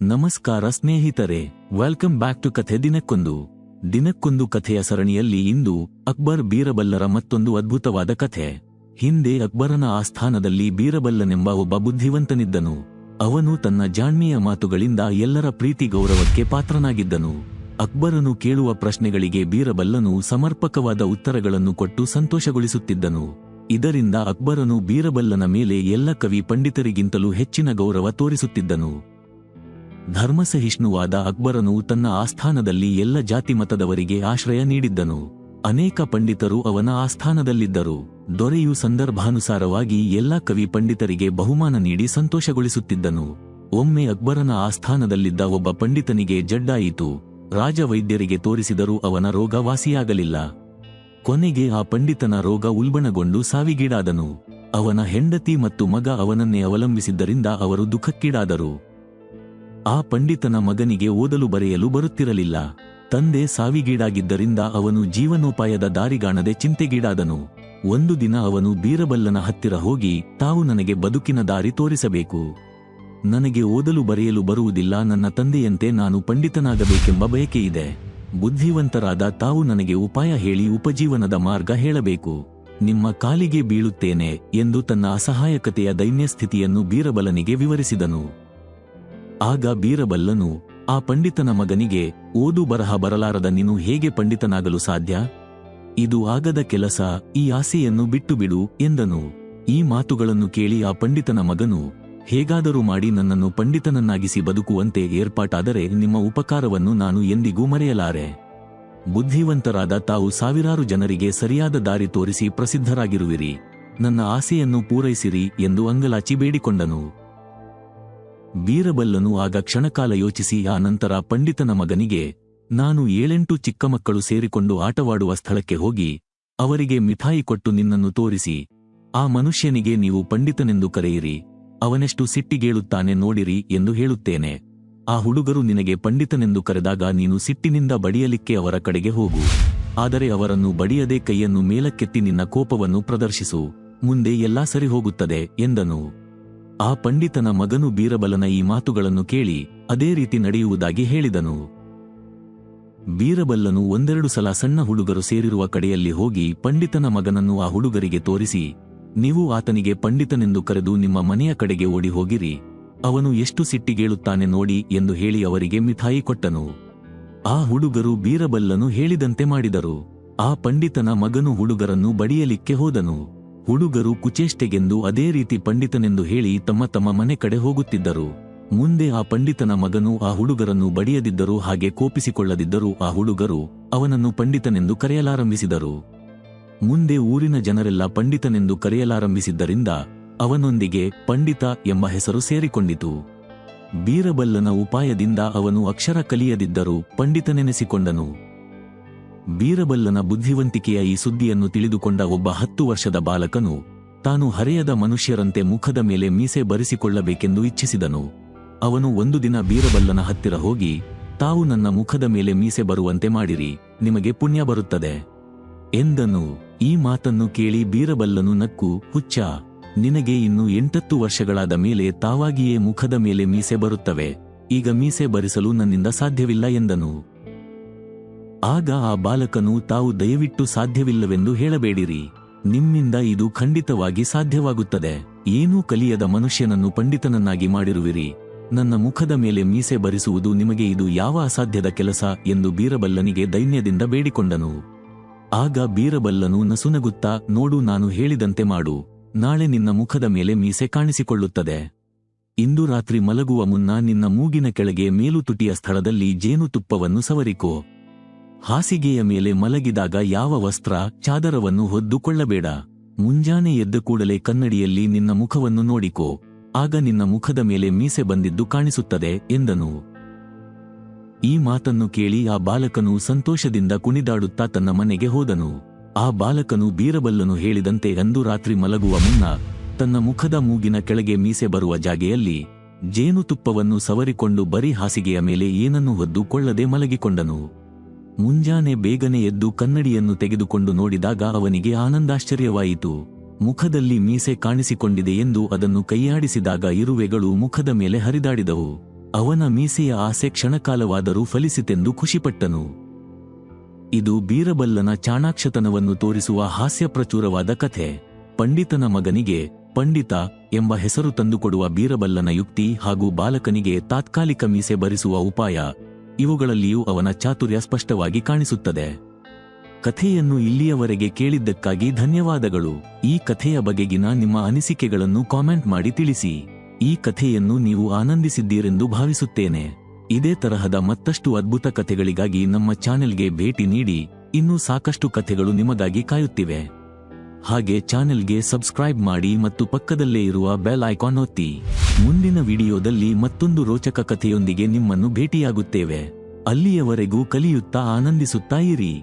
ನಮಸ್ಕಾರ ಸ್ನೇಹಿತರೆ welcome back to ಕಥೆ ದಿನಕ್ಕೊಂದು. ದಿನಕ್ಕೊಂದು ಕಥೆಯ ಸರಣಿಯಲ್ಲಿ ಇಂದು ಅಕ್ಬರ್ ಬೀರಬಲ್ಲರ ಮತ್ತೊಂದು ಅದ್ಭುತವಾದ ಕಥೆ. ಹಿಂದೆ ಅಕ್ಬರನ ಆಸ್ಥಾನದಲ್ಲಿ ಬೀರಬಲ್ಲನೆಂಬ ಒಬ್ಬ ಬುದ್ಧಿವಂತನಿದ್ದನು. ಅವನು ತನ್ನ ಜಾಣ್ಮೆಯ ಮಾತುಗಳಿಂದ ಎಲ್ಲರ ಪ್ರೀತಿ ಗೌರವಕ್ಕೆ ಪಾತ್ರನಾಗಿದ್ದನು. ಅಕ್ಬರನು ಕೇಳುವ ಪ್ರಶ್ನೆಗಳಿಗೆ ಬೀರಬಲ್ಲನು ಸಮರ್ಪಕವಾದ ಉತ್ತರಗಳನ್ನು ಕೊಟ್ಟು ಸಂತೋಷಗೊಳಿಸುತ್ತಿದ್ದನು. ಇದರಿಂದ ಅಕ್ಬರನು ಬೀರಬಲ್ಲನ ಮೇಲೆ ಎಲ್ಲ ಕವಿ ಪಂಡಿತರಿಗಿಂತಲೂ ಹೆಚ್ಚಿನ ಗೌರವ ತೋರಿಸುತ್ತಿದ್ದನು. ಧರ್ಮಸಹಿಷ್ಣುವಾದ ಅಕ್ಬರನು ತನ್ನ ಆಸ್ಥಾನದಲ್ಲಿ ಎಲ್ಲ ಜಾತಿ ಮತದವರಿಗೆ ಆಶ್ರಯ ನೀಡಿದ್ದನು. ಅನೇಕ ಪಂಡಿತರು ಅವನ ಆಸ್ಥಾನದಲ್ಲಿದ್ದರು. ದೊರೆಯು ಸಂದರ್ಭಾನುಸಾರವಾಗಿ ಎಲ್ಲ ಕವಿ ಪಂಡಿತರಿಗೆ ಬಹುಮಾನ ನೀಡಿ ಸಂತೋಷಗೊಳಿಸುತ್ತಿದ್ದನು. ಒಮ್ಮೆ ಅಕ್ಬರನ ಆಸ್ಥಾನದಲ್ಲಿದ್ದ ಒಬ್ಬ ಪಂಡಿತನಿಗೆ ಜಡ್ಡಾಯಿತು. ರಾಜವೈದ್ಯರಿಗೆ ತೋರಿಸಿದರೂ ಅವನ ರೋಗ ವಾಸಿಯಾಗಲಿಲ್ಲ. ಕೊನೆಗೆ ಆ ಪಂಡಿತನ ರೋಗ ಉಲ್ಬಣಗೊಂಡು ಸಾವಿಗೀಡಾದನು. ಅವನ ಹೆಂಡತಿ ಮತ್ತು ಮಗ ಅವನನ್ನೇ ಅವಲಂಬಿಸಿದ್ದರಿಂದ ಅವರು ದುಃಖಕ್ಕೀಡಾದರು. ಆ ಪಂಡಿತನ ಮಗನಿಗೆ ಓದಲು ಬರೆಯಲು ಬರುತ್ತಿರಲಿಲ್ಲ. ತಂದೆ ಸಾವಿಗೀಡಾಗಿದ್ದರಿಂದ ಅವನು ಜೀವನೋಪಾಯದ ದಾರಿಗಾಣದೆ ಚಿಂತೆಗೀಡಾದನು. ಒಂದು ದಿನ ಅವನು ಬೀರಬಲ್ಲನ ಹತ್ತಿರ ಹೋಗಿ, ತಾವು ನನಗೆ ಬದುಕಿನ ದಾರಿ ತೋರಿಸಬೇಕು. ನನಗೆ ಓದಲು ಬರೆಯಲು ಬರುವುದಿಲ್ಲ, ನನ್ನ ತಂದೆಯಂತೆ ನಾನು ಪಂಡಿತನಾಗಬೇಕೆಂಬ ಬಯಕೆಯಿದೆ ಬುದ್ಧಿವಂತರಾದ ತಾವು ನನಗೆ ಉಪಾಯ ಹೇಳಿ ಉಪಜೀವನದ ಮಾರ್ಗ ಹೇಳಬೇಕು. ನಿಮ್ಮ ಕಾಲಿಗೆ ಬೀಳುತ್ತೇನೆ ಎಂದು ತನ್ನ ಅಸಹಾಯಕತೆಯ ದೈನ್ಯ ಸ್ಥಿತಿಯನ್ನು ಬೀರಬಲನಿಗೆ ವಿವರಿಸಿದನು. ಆಗ ಬೀರಬಲ್ಲನು, ಆ ಪಂಡಿತನ ಮಗನಿಗೆ, ಓದು ಬರಹ ಬರಲಾರದ ನೀನು ಹೇಗೆ ಪಂಡಿತನಾಗಲು ಸಾಧ್ಯ? ಇದು ಆಗದ ಕೆಲಸ, ಈ ಆಸೆಯನ್ನು ಬಿಟ್ಟು ಬಿಡು ಎಂದನು. ಈ ಮಾತುಗಳನ್ನು ಕೇಳಿ ಆ ಪಂಡಿತನ ಮಗನು, ಹೇಗಾದರೂ ಮಾಡಿ ನನ್ನನ್ನು ಪಂಡಿತನನ್ನಾಗಿಸಿ ಬದುಕುವಂತೆ ಏರ್ಪಾಟಾದರೆ ನಿಮ್ಮ ಉಪಕಾರವನ್ನು ನಾನು ಎಂದಿಗೂ ಮರೆಯಲಾರೆ. ಬುದ್ಧಿವಂತರಾದ ತಾವು ಸಾವಿರಾರು ಜನರಿಗೆ ಸರಿಯಾದ ದಾರಿ ತೋರಿಸಿ ಪ್ರಸಿದ್ಧರಾಗಿರುವಿರಿ. ನನ್ನ ಆಸೆಯನ್ನು ಪೂರೈಸಿರಿ ಎಂದು ಅಂಗಲಾಚಿ ಬೇಡಿಕೊಂಡನು. ಬೀರಬಲ್ಲನು ಆಗ ಕ್ಷಣಕಾಲ ಯೋಚಿಸಿ, ಆ ನಂತರ ಪಂಡಿತನ ಮಗನಿಗೆ, ನಾನು ಏಳೆಂಟು ಚಿಕ್ಕ ಮಕ್ಕಳು ಸೇರಿಕೊಂಡು ಆಟವಾಡುವ ಸ್ಥಳಕ್ಕೆ ಹೋಗಿ, ಅವರಿಗೆ ಮಿಠಾಯಿ ಕೊಟ್ಟು ನಿನ್ನನ್ನು ತೋರಿಸಿ. ಆ ಮನುಷ್ಯನಿಗೆ ನೀವು ಪಂಡಿತನೆಂದು ಕರೆಯಿರಿ, ಅವನೆಷ್ಟು ಸಿಟ್ಟಿಗೇಳುತ್ತಾನೆ ನೋಡಿರಿ ಎಂದು ಹೇಳುತ್ತೇನೆ. ಆ ಹುಡುಗರು ನಿನಗೆ ಪಂಡಿತನೆಂದು ಕರೆದಾಗ ನೀನು ಸಿಟ್ಟಿನಿಂದ ಬಡಿಯಲಿಕ್ಕೆ ಅವರ ಕಡೆಗೆ ಹೋಗು. ಆದರೆ ಅವರನ್ನು ಬಡಿಯದೆ ಕೈಯನ್ನು ಮೇಲಕ್ಕೆತ್ತಿ ನಿನ್ನ ಕೋಪವನ್ನು ಪ್ರದರ್ಶಿಸು. ಮುಂದೆ ಎಲ್ಲಾ ಸರಿ ಹೋಗುತ್ತದೆ ಎಂದನು. ಆ ಪಂಡಿತನ ಮಗನು ಬೀರಬಲನ ಈ ಮಾತುಗಳನ್ನು ಕೇಳಿ ಅದೇ ರೀತಿ ನಡೆಯುವುದಾಗಿ ಹೇಳಿದನು. ಬೀರಬಲ್ಲನು ಒಂದೆರಡು ಸಲ ಸಣ್ಣ ಹುಡುಗರು ಸೇರಿರುವ ಕಡೆಯಲ್ಲಿ ಹೋಗಿ ಪಂಡಿತನ ಮಗನನ್ನು ಆ ಹುಡುಗರಿಗೆ ತೋರಿಸಿ, ನೀವು ಆತನಿಗೆ ಪಂಡಿತನೆಂದು ಕರೆದು ನಿಮ್ಮ ಮನೆಯ ಕಡೆಗೆ ಓಡಿ ಹೋಗಿರಿ, ಅವನು ಎಷ್ಟು ಸಿಟ್ಟಿಗೇಳುತ್ತಾನೆ ನೋಡಿ ಎಂದು ಹೇಳಿ ಅವರಿಗೆ ಮಿಠಾಯಿ ಕೊಟ್ಟನು. ಆ ಹುಡುಗರು ಬೀರಬಲ್ಲನು ಹೇಳಿದಂತೆ ಮಾಡಿದರು. ಆ ಪಂಡಿತನ ಮಗನು ಹುಡುಗರನ್ನು ಬಡಿಯಲಿಕ್ಕೆ ಹೋದನು. ಹುಡುಗರು ಕುಚೇಷ್ಟೆಗೆಂದು ಅದೇ ರೀತಿ ಪಂಡಿತನೆಂದು ಹೇಳಿ ತಮ್ಮ ತಮ್ಮ ಮನೆ ಕಡೆ ಹೋಗುತ್ತಿದ್ದರು. ಮುಂದೆ ಆ ಪಂಡಿತನ ಮಗನು ಆ ಹುಡುಗರನ್ನು ಬಡಿಯದಿದ್ದರೂ ಹಾಗೆ ಕೋಪಿಸಿಕೊಳ್ಳದಿದ್ದರೂ ಆ ಹುಡುಗರು ಅವನನ್ನು ಪಂಡಿತನೆಂದು ಕರೆಯಲಾರಂಭಿಸಿದರು. ಮುಂದೆ ಊರಿನ ಜನರೆಲ್ಲ ಪಂಡಿತನೆಂದು ಕರೆಯಲಾರಂಭಿಸಿದ್ದರಿಂದ ಅವನೊಂದಿಗೆ ಪಂಡಿತ ಎಂಬ ಹೆಸರು ಸೇರಿಕೊಂಡಿತು. ಬೀರಬಲ್ಲನ ಉಪಾಯದಿಂದ ಅವನು ಅಕ್ಷರ ಕಲಿಯದಿದ್ದರೂ ಪಂಡಿತನೆನಿಸಿಕೊಂಡನು. ಬೀರಬಲ್ಲನ ಬುದ್ಧಿವಂತಿಕೆಯ ಈ ಸುದ್ದಿಯನ್ನು ತಿಳಿದುಕೊಂಡ ಒಬ್ಬ ಹತ್ತು ವರ್ಷದ ಬಾಲಕನು ತಾನು ಹರೆಯದ ಮನುಷ್ಯರಂತೆ ಮುಖದ ಮೇಲೆ ಮೀಸೆ ಬರಿಸಿಕೊಳ್ಳಬೇಕೆಂದು ಇಚ್ಛಿಸಿದನು. ಅವನು ಒಂದು ದಿನ ಬೀರಬಲ್ಲನ ಹತ್ತಿರ ಹೋಗಿ, ತಾವು ನನ್ನ ಮುಖದ ಮೇಲೆ ಮೀಸೆ ಬರುವಂತೆ ಮಾಡಿರಿ, ನಿಮಗೆ ಪುಣ್ಯ ಬರುತ್ತದೆ. ಎಂದನು. ಈ ಮಾತನ್ನು ಕೇಳಿ ಬೀರಬಲ್ಲನು ನಕ್ಕು, ಹುಚ್ಚ, ನಿನಗೆ ಇನ್ನು ಎಂಟತ್ತು ವರ್ಷಗಳಾದ ಮೇಲೆ ತಾವಾಗಿಯೇ ಮುಖದ ಮೇಲೆ ಮೀಸೆ ಬರುತ್ತವೆ. ಈಗ ಮೀಸೆ ಬರಿಸಲು ನನ್ನಿಂದ ಸಾಧ್ಯವಿಲ್ಲ ಎಂದನು. ಆಗ ಆ ಬಾಲಕನು ತಾವು ದಯವಿಟ್ಟು ಸಾಧ್ಯವಿಲ್ಲವೆಂದು ಹೇಳಬೇಡಿರಿ. ನಿಮ್ಮಿಂದ ಇದು ಖಂಡಿತವಾಗಿ ಸಾಧ್ಯವಾಗುತ್ತದೆ. ಏನೂ ಕಲಿಯದ ಮನುಷ್ಯನನ್ನು ಪಂಡಿತನನ್ನಾಗಿ ಮಾಡಿರುವಿರಿ. ನನ್ನ ಮುಖದ ಮೇಲೆ ಮೀಸೆ ಬರಿಸುವುದು ನಿಮಗೆ ಇದು ಯಾವ ಅಸಾಧ್ಯದ ಕೆಲಸ ಎಂದು ಬೀರಬಲ್ಲನಿಗೆ ದೈನ್ಯದಿಂದ ಬೇಡಿಕೊಂಡನು. ಆಗ ಬೀರಬಲ್ಲನು ನಸುನಗುತ್ತಾ, ನೋಡು ನಾನು ಹೇಳಿದಂತೆ ಮಾಡು. ನಾಳೆ ನಿನ್ನ ಮುಖದ ಮೇಲೆ ಮೀಸೆ ಕಾಣಿಸಿಕೊಳ್ಳುತ್ತದೆ. ಇಂದು ರಾತ್ರಿ ಮಲಗುವ ಮುನ್ನ ನಿನ್ನ ಮೂಗಿನ ಕೆಳಗೆ ಮೇಲುತುಟಿಯ ಸ್ಥಳದಲ್ಲಿ ಜೇನುತುಪ್ಪವನ್ನು ಸವರಿಕೋ. ಹಾಸಿಗೆಯ ಮೇಲೆ ಮಲಗಿದಾಗ ಯಾವ ವಸ್ತ್ರ ಚಾದರವನ್ನು ಹೊದ್ದುಕೊಳ್ಳಬೇಡ. ಮುಂಜಾನೆ ಎದ್ದ ಕೂಡಲೇ ಕನ್ನಡಿಯಲ್ಲಿ ನಿನ್ನ ಮುಖವನ್ನು ನೋಡಿಕೋ. ಆಗ ನಿನ್ನ ಮುಖದ ಮೇಲೆ ಮೀಸೆ ಬಂದಿದ್ದು ಕಾಣಿಸುತ್ತದೆ, ಎಂದನು. ಈ ಮಾತನ್ನು ಕೇಳಿ ಆ ಬಾಲಕನು ಸಂತೋಷದಿಂದ ಕುಣಿದಾಡುತ್ತಾ ತನ್ನ ಮನೆಗೆ ಹೋದನು. ಆ ಬಾಲಕನು ಬೀರಬಲ್ಲನು ಹೇಳಿದಂತೆ ಅಂದು ರಾತ್ರಿ ಮಲಗುವ ಮುನ್ನ ತನ್ನ ಮುಖದ ಮೂಗಿನ ಕೆಳಗೆ ಮೀಸೆ ಬರುವ ಜಾಗೆಯಲ್ಲಿ ಜೇನುತುಪ್ಪವನ್ನು ಸವರಿಕೊಂಡು ಬರೀ ಹಾಸಿಗೆಯ ಮೇಲೆ ಏನನ್ನು ಹೊದ್ದುಕೊಳ್ಳದೆ ಮಲಗಿಕೊಂಡನು. ಮುಂಜಾನೆ ಬೇಗನೆ ಎದ್ದು ಕನ್ನಡಿಯನ್ನು ತೆಗೆದುಕೊಂಡು ನೋಡಿದಾಗ ಅವನಿಗೆ ಆನಂದಾಶ್ಚರ್ಯವಾಯಿತು. ಮುಖದಲ್ಲಿ ಮೀಸೆ ಕಾಣಿಸಿಕೊಂಡಿದೆ ಎಂದು ಅದನ್ನು ಕೈಯಾಡಿಸಿದಾಗ ಇರುವೆಗಳು ಮುಖದ ಮೇಲೆ ಹರಿದಾಡಿದವು. ಅವನ ಮೀಸೆಯ ಆಸೆ ಕ್ಷಣಕಾಲವಾದರೂ ಫಲಿಸಿತೆಂದು ಖುಷಿಪಟ್ಟನು. ಇದು ಬೀರಬಲ್ಲನ ಚಾಣಾಕ್ಷತನವನ್ನು ತೋರಿಸುವ ಹಾಸ್ಯಪ್ರಚುರವಾದ ಕಥೆ. ಪಂಡಿತನ ಮಗನಿಗೆ, ಪಂಡಿತ ಎಂಬ ಹೆಸರು ತಂದುಕೊಡುವ ಬೀರಬಲ್ಲನ ಯುಕ್ತಿ ಹಾಗೂ ಬಾಲಕನಿಗೆ ತಾತ್ಕಾಲಿಕ ಮೀಸೆ ಭರಿಸುವ ಉಪಾಯ ಇವುಗಳಲ್ಲಿಯೂ ಅವನ ಚಾತುರ್ಯ ಸ್ಪಷ್ಟವಾಗಿ ಕಾಣಿಸುತ್ತದೆ. ಕಥೆಯನ್ನು ಇಲ್ಲಿಯವರೆಗೆ ಕೇಳಿದ್ದಕ್ಕಾಗಿ ಧನ್ಯವಾದಗಳು. ಈ ಕಥೆಯ ಬಗೆಗಿನ ನಿಮ್ಮ ಅನಿಸಿಕೆಗಳನ್ನು ಕಾಮೆಂಟ್ ಮಾಡಿ ತಿಳಿಸಿ. ಈ ಕಥೆಯನ್ನು ನೀವು ಆನಂದಿಸಿದ್ದೀರೆಂದು ಭಾವಿಸುತ್ತೇನೆ. ಇದೇ ತರಹದ ಮತ್ತಷ್ಟು ಅದ್ಭುತ ಕಥೆಗಳಿಗಾಗಿ ನಮ್ಮ ಚಾನೆಲ್ಗೆ ಭೇಟಿ ನೀಡಿ. ಇನ್ನೂ ಸಾಕಷ್ಟು ಕಥೆಗಳು ನಿಮಗಾಗಿ ಕಾಯುತ್ತಿವೆ. ಹಾಗೆ ಚಾನೆಲ್ಗೆ ಸಬ್ಸ್ಕ್ರೈಬ್ ಮಾಡಿ ಮತ್ತು ಪಕ್ಕದಲ್ಲೇ ಇರುವ ಬೆಲ್ ಐಕಾನ್ ಒತ್ತಿ. ಮುಂದಿನ ವಿಡಿಯೋದಲ್ಲಿ ಮತ್ತೊಂದು ರೋಚಕ ಕಥೆಯೊಂದಿಗೆ ನಿಮ್ಮನ್ನು ಭೇಟಿಯಾಗುತ್ತೇವೆ. ಅಲ್ಲಿಯವರೆಗೂ ಕಲಿಯುತ್ತಾ ಆನಂದಿಸುತ್ತಾ ಇರಿ.